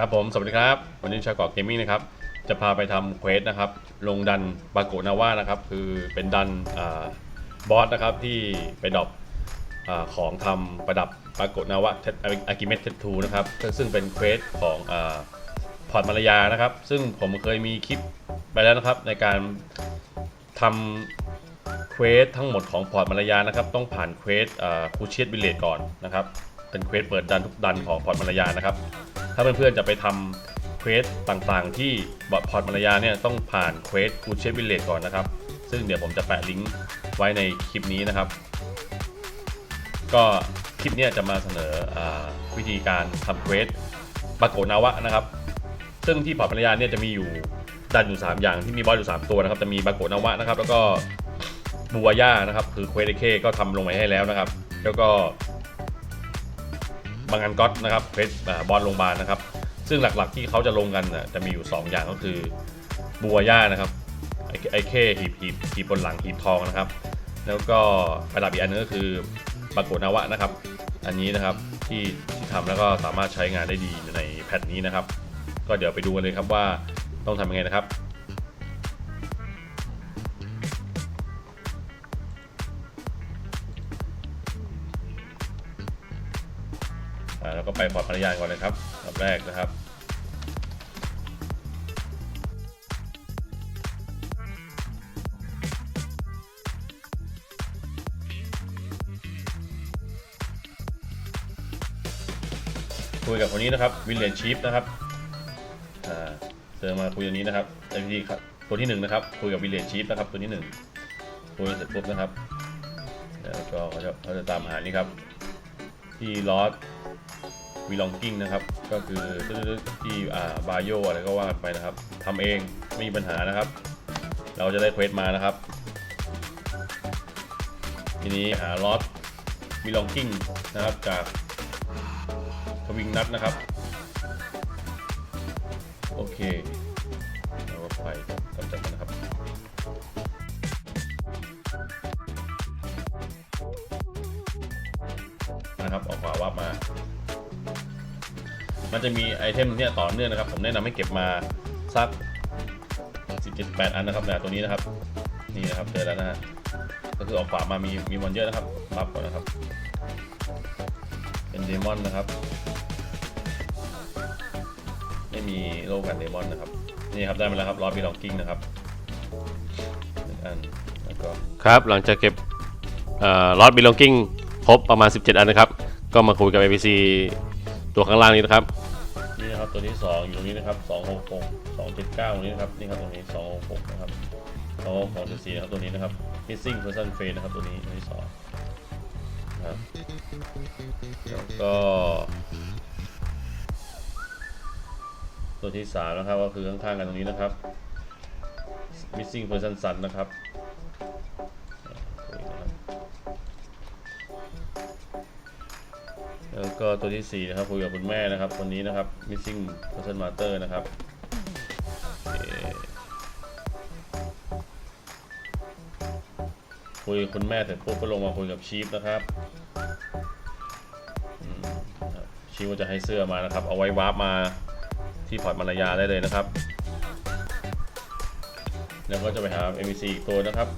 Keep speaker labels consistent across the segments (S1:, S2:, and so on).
S1: ครับผม สวัสดีครับ วันนี้ชาเกาะเกมมิ่งนะครับ จะพาไปทำเควสนะครับ ลงดันบาโกนาว่านะครับ คือเป็นดันอบอสนะครับที่ไปดรอปอของทำประดับบาโกนาวะอากิเมตเททูนะครับ ซึ่งเป็นเควสของอพอร์ตมารยานะครับ ซึ่งผมเคยมีคลิปไปแล้วนะครับ ในการทำเควสทั้งหมดของพอร์ตมารยานะครับ ต้องผ่านเควสคูเชียตวิลเลจก่อนนะครับ เป็นเควสเปิดดันทุกดันของพอร์ตมารยานะครับ ถ้าเพื่อนๆจะไปทำเควสต่างๆ ที่บอร์ดพอร์ตมารยาเนี่ยต้องผ่านเควสคูเชตวิลเลจก่อนนะครับ ซึ่งเดี๋ยวผมจะแปะลิงก์ไว้ในคลิปนี้นะครับ ก็คลิปนี้จะมาเสนออวิธีการทำเควสบาโกนาวะนะครับ ซึ่งที่พอร์ตมารยาเนี่ยจะมีอยู่ดันอยู่ 3 อย่างที่มีบอสอยู่ 3 ตัวนะครับ จะมีบาโกนาวะนะครับ แล้วก็บูวย่านะครับ คือเควสเอเคก็ทำลงไว้ให้แล้วนะครับ แล้วก็ บางอันก็อตนะครับเควสอ่าบอลโรงพยาบาลนะครับ ซึ่งหลักๆที่เขาจะลงกันจะมีอยู่ 2 อย่างก็คือบัวย่านะครับไอ้ไอ้เข้หีบหีบหีบบนหลังหีบทองนะครับ แล้วก็ประดับอีกอันนึงก็คือบาโกนาวะนะครับ อันนี้นะครับที่ที่ทำแล้วก็สามารถใช้งานได้ดีในแพทนี้นะครับ ก็เดี๋ยวไปดูกันเลยครับว่าต้องทำยังไงนะครับ อ่าแล้วก็ไปพอร์ตภรรยาก่อนเลยครับลำแรกนะครับคุยกับคนนี้นะครับวิลเลนชีฟนะครับอ่าเดินมาคุยอันนี้นะครับไอพีครับตัวที่หนึ่งนะครับคุยกับวิลเลนชีฟนะครับตัวที่หนึ่งคุยเสร็จปุ๊บนะครับแล้วก็เขาจะเขาจะตามหานี่ครับที่ลอส วีลองกิ้งนะครับ ก็คือที่อ่าบาโยอะไรก็ว่ากันไปนะครับทำเองไม่มีปัญหานะครับ เราจะได้เควสมานะครับ ทีนี้หาลอสวีลองกิ้งนะครับจากทวิงนัทนะครับ โอเคเราก็ไปกำจัดมันนะครับนะครับออกขวาวับมา มันจะมีไอเทมเนี่ยต่อเนื่องนะครับ ผมแนะนำให้เก็บมาสัก17 8อันนะครับเนี่ยตัวนี้นะครับ นี่นะครับเจอแล้วนะฮะก็คือออกขวามามีมีมอนเยอะนะครับบัฟก่อนนะครับ เป็นเดมอนนะครับ ไม่มีโลกันเดมอนนะครับ นี่ครับได้มาแล้วครับรอบีลองกิ้งนะครับหนึ่งอันแล้วก็ครับหลังจากเก็บลอตบีลองกิ้งครบประมาณ 17 อันนะครับ ก็มาคุยกับ APC ตัวข้างล่างนี้นะครับ นี่นะครับตัวที่ 2 อยู่ตรงนี้นะครับ266 279ตรงนี้นะครับนี่ครับตรงนี้266นะครับ266 4นะครับตัวนี้นะครับ missing person face นะครับตัวนี้ตัวที่สองนะครับแล้วก็ ตัวที่สามนะครับก็คือข้างๆกันตรงนี้นะครับ missing person sun นะครับ แล้วก็ตัวที่ 4 นะครับคุยกับคุณแม่นะครับคนนี้นะครับ missing person master นะครับคุยคุณแม่เสร็จปุ๊บก็ลงมาคุยกับชีฟนะครับอืมครับชีฟก็จะให้เสื้อมานะครับ เอาไว้วาร์ปมาที่พอร์ตมารยาได้เลยนะครับ แล้วก็จะไปหา MVC อีกตัวนะครับ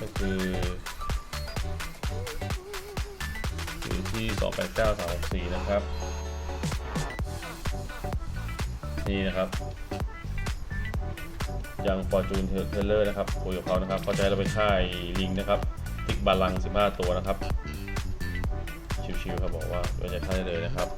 S1: ก็คือ อยู่ที่289364นะครับ นี่นะครับยังฟอร์จูนเทเลอร์นะครับคุยกับเขานะครับเขาจะให้เราไปค่ายลิงนะครับติ๊กบาลัง 15 ตัวนะครับ ชิวๆครับบอกว่าไว้ใจค่ายได้เลยนะครับ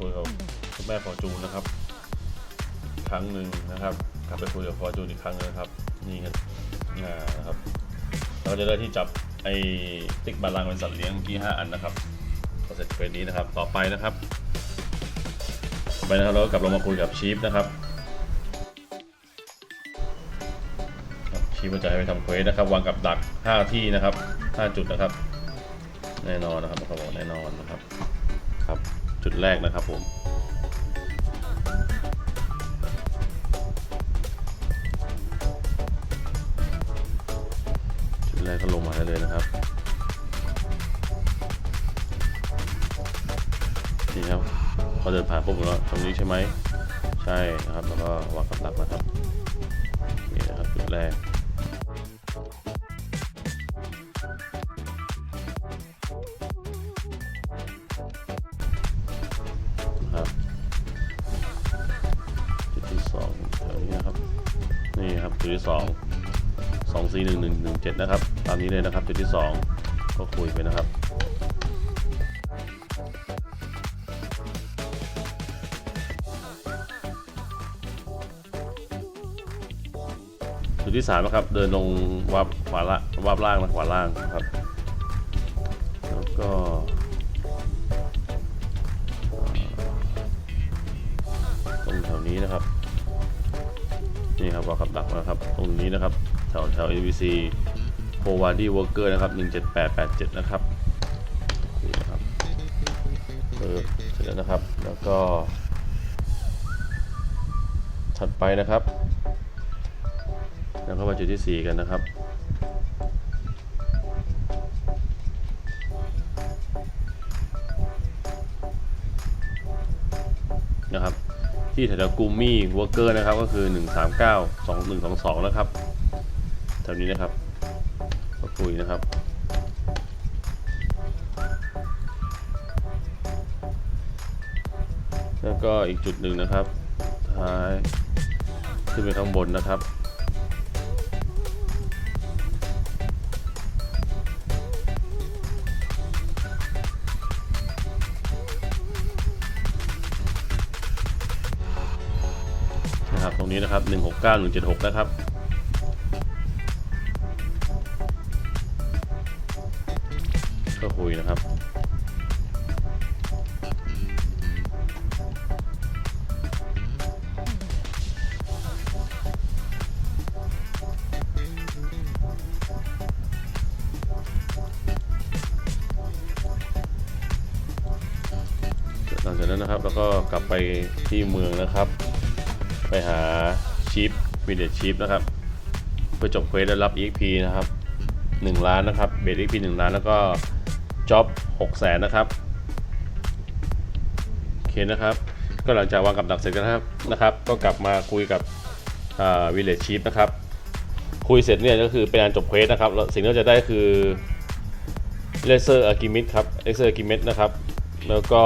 S1: คุยกับคุณแม่ฟอร์จูนนะครับ ครั้งหนึ่งนะครับ กลับไปคุยกับฟอร์จูนอีกครั้งนึงนะครับ นี่ครับงานะครับเราก็จะได้ที่จับไอ้ติ๊กบาลังเป็นสัตว์เลี้ยงที่5อันนะครับเสร็จเควสนี้นะครับ ต่อไปนะครับต่อไปนะครับเราก็กลับลงมาคุยกับชีฟนะครับครับชีฟก็จะให้ไปทำเควสนะครับวางกับดัก 5 ที่นะครับ 5 จุดนะครับ แน่นอนนะครับเขาบอกแน่นอนนะครับครับ จุดแรกนะครับผมจุดแรกก็ลงมาได้เลยนะครับนี่ครับเขาเดินผ่านปุ๊บผมว่าตรงนี้ใช่ไหมใช่นะครับแล้วก็วางกับดักนะครับนี่นะครับจุดแรก จุดที่สองสองสี่หนึ่งหนึ่งหนึ่งเจ็ดนะครับ ตามนี้เลยนะครับ จุดที่สองก็คุยไปนะครับจุดที่สามนะครับ เดินลงวับขวาละวับล่างนะขวาล่างนะครับ แล้วก็ตรงแถวนี้นะครับ นี่ครับวางกับดักนะครับ ตรงนี้นะครับแถวแถว ABC p o w a d y Worker นะครับ 17887 นะครับนี่นะครับเปิดเสร็จแล้วนะครับ แล้วก็ ถัดไปนะครับ แล้วก็มาจุดที่ 4 กันนะครับนะครับ ที่แถวๆกูมี่วอร์เกอร์นะครับก็คือ 139 2122 นะครับแถวนี้นะครับก็คุยนะครับแล้วก็อีกจุดหนึ่งนะครับท้ายขึ้นไปข้างบนนะครับ นะครับ ตรงนี้นะครับ 169 176 นะครับ ก็คุยนะครับหลังจากนั้นนะครับ แล้วก็กลับไปที่เมืองนะครับ ไปหาชีฟวิดเดชีฟนะครับ เพื่อจบเควสและรับ EXP นะครับ 1 ล้านนะครับ เบส EXP 1 ล้านแล้วก็จ็อบ6แสนนะครับโอเคนะครับ ก็หลังจากวางกับดักเสร็จกันนะครับนะครับ ก็กลับมาคุยกับวิลเลจชีฟนะครับ คุยเสร็จเนี่ยก็คือเป็นการจบเควสนะครับแล้วสิ่งที่เราจะได้คือเลเซอร์อาร์กิมิดครับเลเซอร์อาร์กิมิดนะครับ แล้วก็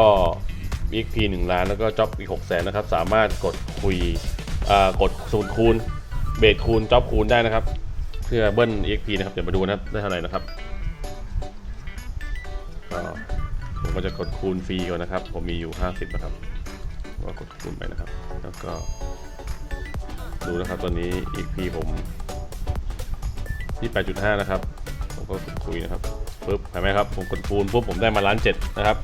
S1: EXP 1 ล้าน แล้วก็จ็อบอีก6แสนนะครับ สามารถกดคุยอ่ากดสูตรคูณ เบสคูณจ็อบคูณได้นะครับ เพื่อเบิ้ล EXP นะครับ เดี๋ยวมาดูนะครับได้เท่าไหร่นะครับก็ผมก็จะกดคูณฟรีก่อนนะครับ ผมมีอยู่ 50 นะครับก็กดคูณไปนะครับ แล้วก็ ดูนะครับตอนนี้ EXP ผมที่8.5 นะครับ ผมก็กดคุยนะครับปุ๊บเห็นไหมครับ ผมกดคูณปุ๊บผมได้มาล้านเจ็ดนะครับ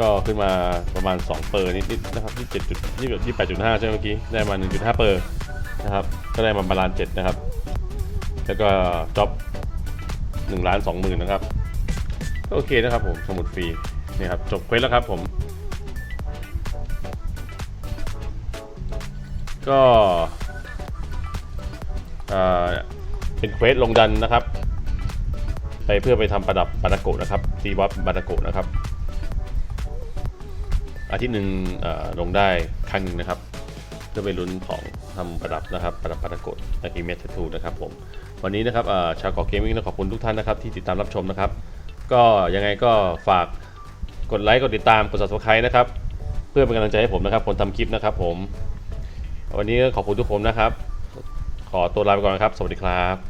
S1: ก็ขึ้นมาประมาณ 2 เปอร์นิดๆนะครับที่7จุดที่แบบที่8.5ใช่ไหมเมื่อกี้ได้มา 1.5 เปอร์นะครับก็ได้มาประมาณ7นะครับ แล้วก็จ็อบ1ล้าน2หมื่นนะครับก็โอเคนะครับผมสมุดฟรีนี่ครับจบเควสแล้วครับผม ก็เอ่อเป็นเควสลงดันนะครับ ไปเพื่อไปทำประดับปาตาโกะนะครับตีวัดปาตาโกะนะครับ อาทิตย์หนึ่งลงได้ครั้งหนึ่งนะครับ เพื่อไปลุ้นของทำประดับนะครับ ประดับปาตากดอากิเมททูนะครับผมวันนี้นะครับชาวเกาะเกมมิ่งต้อขอบคุณทุกท่านนะครับที่ติดตามรับชมนะครับ ก็ยังไงก็ฝากกดไลค์กดติดตามกด subscribe นะครับ เพื่อเป็นกำลังใจให้ผมนะครับคนทำคลิปนะครับผม วันนี้ก็ขอบคุณทุกคนนะครับ ขอตัวลาไปก่อนนะครับ สวัสดีครับ